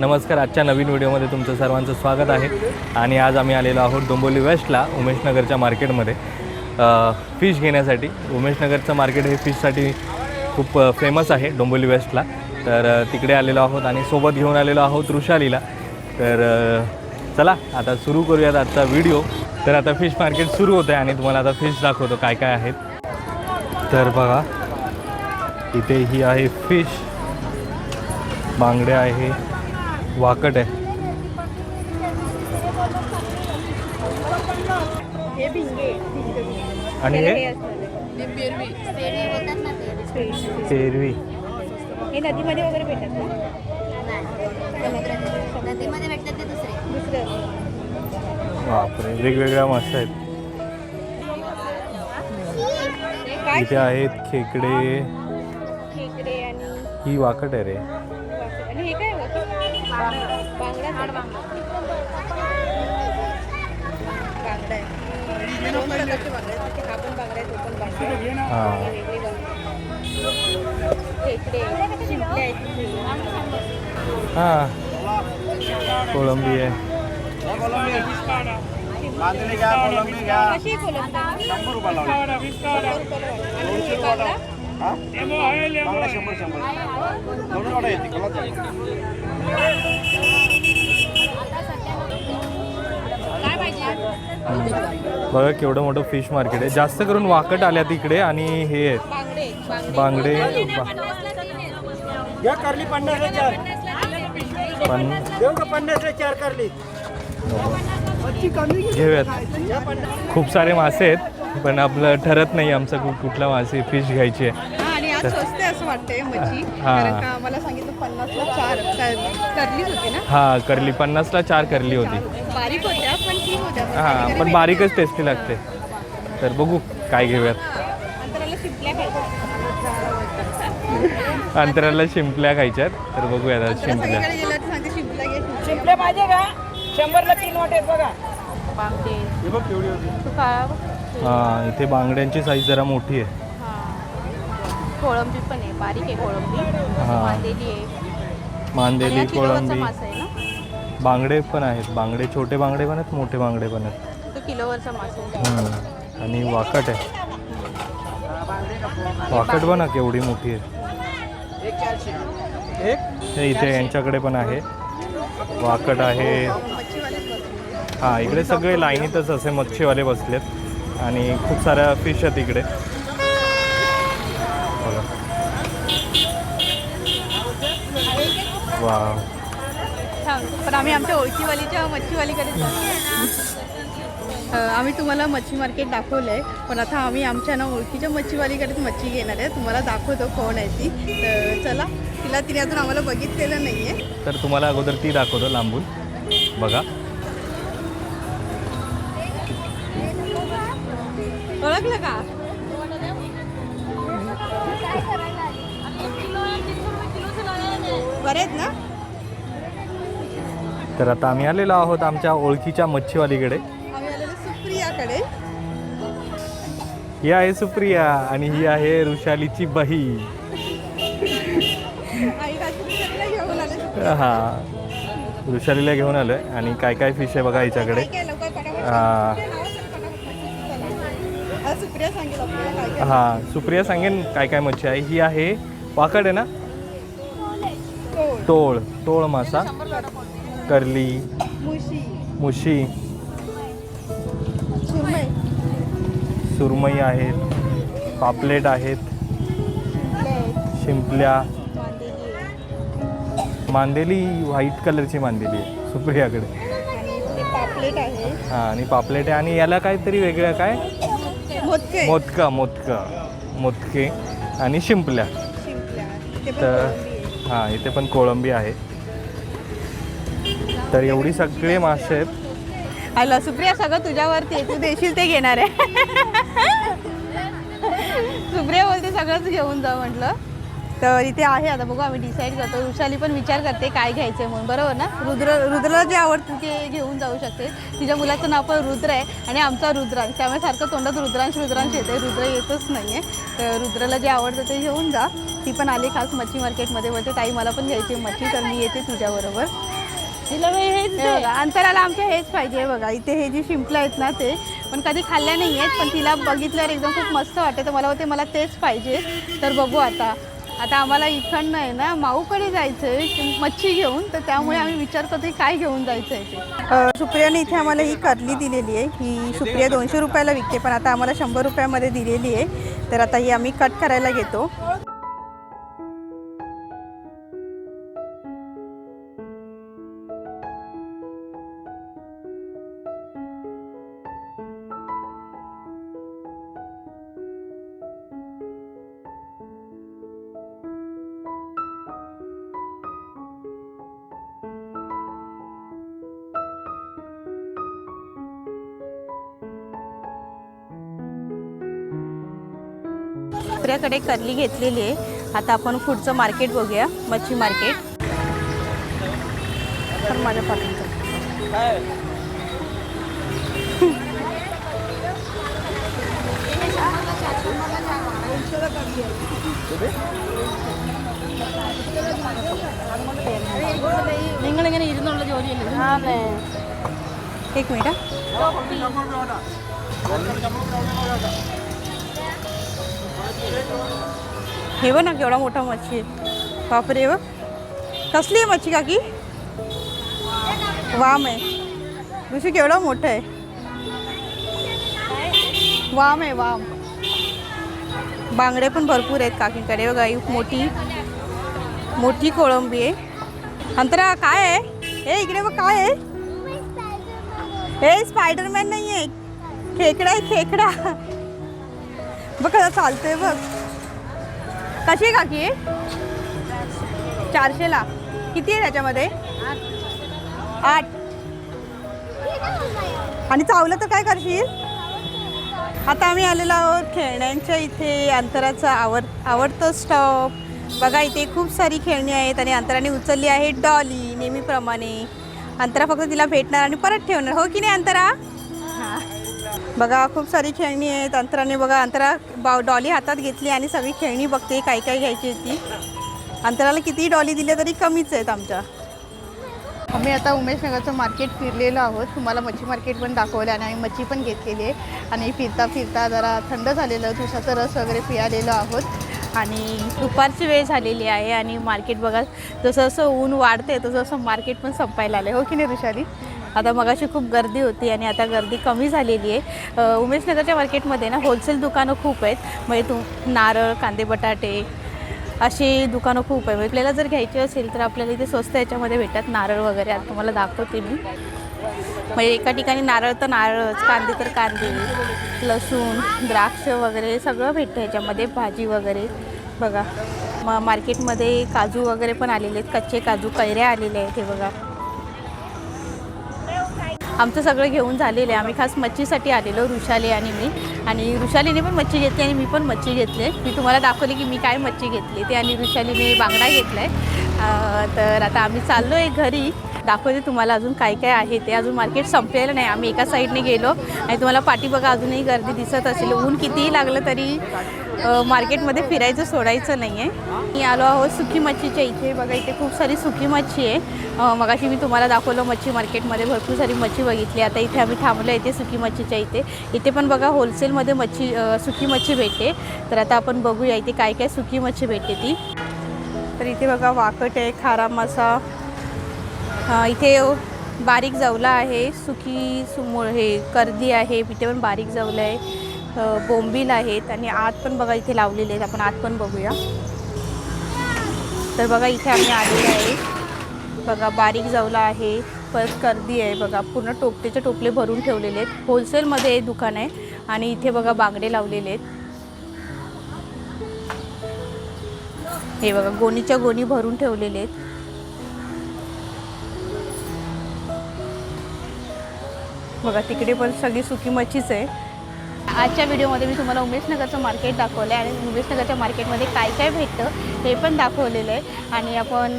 नमस्कार आजच्या नवीन व्हिडिओमध्ये तुमचं सर्वांचं स्वागत आहे. आणि आज आम्ही आलेलो आहोत डोंबोली वेस्टला उमेशनगरच्या मार्केटमध्ये. फिश घेण्यासाठी. उमेशनगरचं मार्केट हे फिशसाठी खूप फेमस आहे डोंबोली वेस्टला. तर तिकडे आलेलो आहोत आणि सोबत घेऊन आलेलो आहोत ऋषालीला तर चला आता सुरू करूयात आजचा व्हिडिओ. तर आता फिश मार्केट सुरू होतं आहे आणि तुम्हाला आता फिश दाखवतो काय काय आहेत. तर बघा इथे ही आहे फिश बांगडे आहे. वाकट आहे. हे आणि हे? पेरवी हे नदीमध्ये वगैरे भेटतात ना नदीमध्ये भेटतात ते दुसरे. दुसरं. बापरे वेगवेगळ्या मासे आहेत. काय इथे आहेत खेकडे. खेकडे आणि ही वाकट आहे रे. आणि हे काय? बांगडा बांगडा आहे दोन प्रकारचे बांगडे आहेत हा पण बांगडा आहे तो पण बांगडा आहे. हां हे वेगळे बांगडे खेकडे शिंपले आहेत. हां कोळंबी आहे बांधणी घ्या कोलंबी घ्या कोलंबी? शंभर रुपये लावले शंभर रुपयाला. आणि हे बांगडा शंभर शंभर वाटा येते बघा केवढं मोठं फिश मार्केट आहे. जास्त करून वाकट आल्या तिकडे आणि हे आहेत. बांगडे. करली पन्नासला चार. पन्नासला चार करली? घेऊयात. खूप सारे मासे आहेत. पण आपलं ठरत नाही आमचं कु- कुठला मासे फिश घ्यायची. आहे हा आणि आज स्वस्त आहे असं वाटतंय मच्छी. हा. कारण का आम्हाला सांगितलं पन्नासला चार कर- करलीच होती ना? हां करली. पन्नासला चार करली होती. बारीक होत्या पण ठीक होत्या. हां पण बारीकच टेस्टी लागते. तर बघू काय घेऊयात. अंतराला शिपल्या खायच्या अंतराला शिंपल्या खायच्यात. तर बघूया आता शिंपल्या. सगळीकडे गेलं तर सांगते शिपल्या घे शिंपले पाहिजे का? शंभरला तीन वाटे बघा. हे हां इथे बांगड्यांची साईज जरा मोठी आहे. कोळंबी पण आहे बारीक आहे कोळंबी. हा. मांदेली आहे. आणि मांदेली हा किलोवरचा कोळंबी. मासा आहे ना? बांगडे पण आहेत. बांगडे छोटे बांगडे पण आहेत मोठे बांगडे पण आहेत. तो किलोवरचा मासा आहे. हम्म. आणि वाकट आहे. वाकट बघा केवढी मोठी आहे. एक? हे इथे यांच्याकडे पण आहे. वाकट आहे. हां इकडे सगळे लाईनीतच असे मच्छीवाले बसलेत. आणि खूप साऱ्या फिश आहेत इकडे. बघा. वा पण आम्ही आमच्या ओळखीवालीच्या मच्छीवालीकडे आम्ही तुम्हाला मच्छी मार्केट दाखवलं आहे पण आता आम्ही आमच्या ना ओळखीच्या मच्छीवालीकडेच मच्छी घेणार आहे. तुम्हाला दाखवतो कोण आहे ती. तर चला तिला तिने अजून आम्हाला बघितलेलं नाही आहे तर तुम्हाला अगोदर ती दाखवतो लांबून. बघा. ओळखलं का? बरे आहेत ना? तर आता आम्ही आलेलो आहोत आमच्या ओळखीच्या मच्छीवालीकडे. आम्ही आलेलो सुप्रियाकडे. ही आहे सुप्रिया आणि ही आहे ऋषालीची बही. हा ऋषालीला घेऊन आलोय आणि काय काय फिश आहे बघा हिच्याकडे. हा. सांग. नाव सांग पटापट. चला. आज सुप्रिया सांगेल आपल्याला काय काय हा सुप्रिया सांगेन काय काय मच्छी आहे. ही आहे वाकड आहे ना? टोळ टोळ मासा. करली. मुशी. मुशी सुरमई. सुरमई आहेत. पापलेट आहेत. शिंपले, शिंपल्या. मांदेली व्हाईट कलरची मांदेली आहे सुप्रियाकडे. आणि ते पापलेट आहे. हां आणि पापलेट आहे. आणि याला काहीतरी वेगळं काय? मोदके. मोदका मोदका. मोदके आणि शिंपल्या. शिंपल्या. ते पण तर कोळंबी आहे. हां इथे पण कोळंबी आहे. तर एवढी सगळे मासे आहेत. हॅलो सुप्रिया सगळं तुझ्यावरती आहे. तू देशील ते घेणार आहे. सुप्रिया बोलते सगळंच घेऊन जा म्हटलं. तर इथे आहे आता बघू आम्ही डिसाईड करतो. वृषाली पण विचार करते काय घ्यायचं म्हणून बरोबर ना? रुद्र रुद्रला जे आवडतं ते घेऊन जाऊ शकते. तिच्या मुलाचं नाव पण रुद्र आहे आणि आमचा रुद्रांश. त्यामुळे सारखं तोंडात रुद्रांश रुद्रांश येते रुद्र येतच नाही आहे तर रुद्रला जे आवडतं ते घेऊन जा. ती पण आली खास मच्छी मार्केटमध्ये. बोलते ताई मला पण घ्यायची मच्छी तर मी येते तुझ्याबरोबर तिला हेच अंतराला आमच्या हेच पाहिजे बघा. इथे हे जी शिंपलं आहेत ना ते पण कधी खाल्ल्या नाही आहेत पण तिला बघितल्यावर एकदम खूप मस्त वाटते. तर मला होते मला तेच पाहिजे. तर बघू आता. आता आम्हाला इकडनं आहे ना माऊकडे जायचं आहे मच्छी घेऊन तर त्यामुळे आम्ही विचार करतो काय घेऊन जायचं आहे ते सुप्रियाने इथे आम्हाला ही करली दिलेली आहे. ही सुप्रिया दोनशे रुपयाला विकते पण आता आम्हाला शंभर रुपयामध्ये दिलेली आहे. तर आता ही आम्ही कट करायला घेतो. सुप्रियाकडे करली घेतलेली आहे आता आपण पुढचं मार्केट बघूया मच्छी मार्केट तर माझ्या पाठीचं നിങ്ങളിങ്ങനെ ഇരുന്നുള്ള ജോലിയല്ലേ एक मिनिट हा. हे बघ ना केवढा मोठा मच्छी आहे. बापरे बघ. कसली आहे मच्छी काकी? वाम आहे. दुसरी केवढा मोठा आहे. वाम आहे वाम. बांगडे पण भरपूर आहेत काकींकडे. बघा ही मोठी मोठी कोळंबी आहे. अंतरा काय आहे? हे इकडे बघ काय आहे? हे स्पायडरमॅन नाही आहे खेकडा आहे खेकडा. बघ कसा चालतोय बघ. कशी आहे काकी? चारशेला किती आहे त्याच्यामध्ये? आठ. आणि चावलं तर काय करशील? आता आम्ही आलेलो आहोत खेळण्यांच्या इथे अंतराचा आवड आवडतं स्टॉप बघा इथे खूप सारी खेळणी आहेत आणि अंतराने उचलली आहे डॉली नेहमीप्रमाणे. अंतरा फक्त तिला भेटणार आणि परत ठेवणार. हो की नाही अंतरा? बघा खूप सारी खेळणी आहेत. अंतराने बघा अंतरा बा डॉली हातात घेतली आणि सगळी खेळणी बघते काय काय घ्यायची ती अंतराला किती डॉली दिल्या तरी कमीच आहेत आमच्या. आम्ही आता उमेश नगरचं मार्केट फिरलेलो आहोत. तुम्हाला मच्छी मार्केट पण दाखवलं आणि आम्ही मच्छी पण घेतलेली आहे. आणि फिरता फिरता जरा थंड झालेलं तुसाचा रस वगैरे पियालेलो आहोत. आणि दुपारची वेळ झालेली आहे आणि मार्केट बघा जसं जसं ऊन वाढते तसं जसं मार्केट पण संपायला आलं हो की नाही तुषारी आता मगाशी खूप गर्दी होती आणि आता गर्दी कमी झालेली आहे. उमेशनगरच्या मार्केटमध्ये ना होलसेल दुकानं खूप आहेत. म्हणजे तू नारळ कांदे बटाटे अशी दुकानं खूप आहे म्हणजे आपल्याला जर घ्यायची असेल तर आपल्याला इथे स्वस्त याच्यामध्ये भेटतात नारळ वगैरे. आता तुम्हाला दाखवते मी. म्हणजे एका ठिकाणी नारळ तर नारळच कांदे तर कांदे लसूण द्राक्ष वगैरे सगळं भेटतं ह्याच्यामध्ये भाजी वगैरे. बघा म मार्केटमध्ये काजू वगैरे पण आलेले आहेत. कच्चे काजू कैऱ्या आलेल्या आहेत हे बघा. आमचं सगळं घेऊन झालेलं आहे. आम्ही खास मच्छीसाठी आलेलो ऋषाली आणि मी. आणि ऋषालीने पण मच्छी घेतली आणि मी पण मच्छी घेतली. मी तुम्हाला दाखवली की मी काय मच्छी घेतली ते आणि ऋषालीने बांगडा घेतला आहे तर आता आम्ही चाललो आहे घरी. दाखवते तुम्हाला अजून काय काय आहे ते. अजून मार्केट संपलेलं नाही. आम्ही एका साईडने गेलो. आणि तुम्हाला पाठी बघा अजूनही गर्दी दिसत असेल. ऊन कितीही लागलं तरी मार्केटमध्ये फिरायचं सोडायचं नाही आहे मी आलो आहोत सुकी मच्छीच्या इथे. बघा इथे खूप सारी सुकी मच्छी आहे. मगाशी मी तुम्हाला दाखवलं मच्छी मार्केटमध्ये भरपूर सारी मच्छी बघितली. आता इथे आम्ही थांबलो इथे सुकी मच्छीच्या इथे. इथे पण बघा होलसेलमध्ये मच्छी सुकी मच्छी भेटते. तर आता आपण बघूया इथे काय काय सुकी मच्छी भेटते ती. तर इथे बघा वाकट आहे खारा मासा इथे बारीक जवला आहे सुकी सुमो हे कर्दी आहे इथे पण बारीक जवलं आहे. बोंबील आहेत आणि आत पण बघा इथे लावलेले आहेत. आपण आत पण बघूया. तर बघा इथे आम्ही आलेले आहे. बघा बारीक जवला आहे परत कर्दी आहे बघा. पूर्ण टोपटेचे टोपले भरून ठेवलेले आहेत. होलसेलमध्ये हे दुकान आहे आणि इथे बघा बांगडे लावलेले आहेत. हे बघा गोणीच्या गोणी भरून ठेवलेले आहेत. बघा तिकडे पण सगळी सुकी मच्छीच आहे. आजच्या व्हिडिओमध्ये मी तुम्हाला उमेशनगरचं मार्केट दाखवलं आहे आणि उमेशनगरच्या मार्केटमध्ये काय काय भेटतं हे पण दाखवलेलं आहे. आणि आपण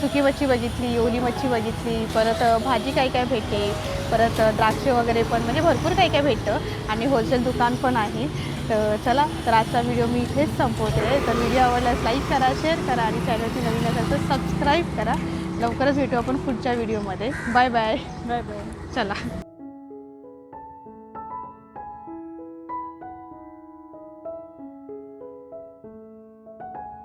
सुकी मच्छी बघितली ओली मच्छी बघितली परत भाजी काय काय भेटते परत द्राक्षे द्राक्ष वगैरे पण म्हणजे भरपूर काय काय भेटतं. आणि होलसेल दुकान पण आहे. तर चला तर आजचा व्हिडिओ मी इथेच संपवते. तर व्हिडिओ आवडल्यास लाईक करा शेअर करा आणि चॅनलची नवीन असेल तर सबस्क्राईब करा. लवकरच भेटू आपण पुढच्या व्हिडिओमध्ये बाय बाय बाय बाय चला.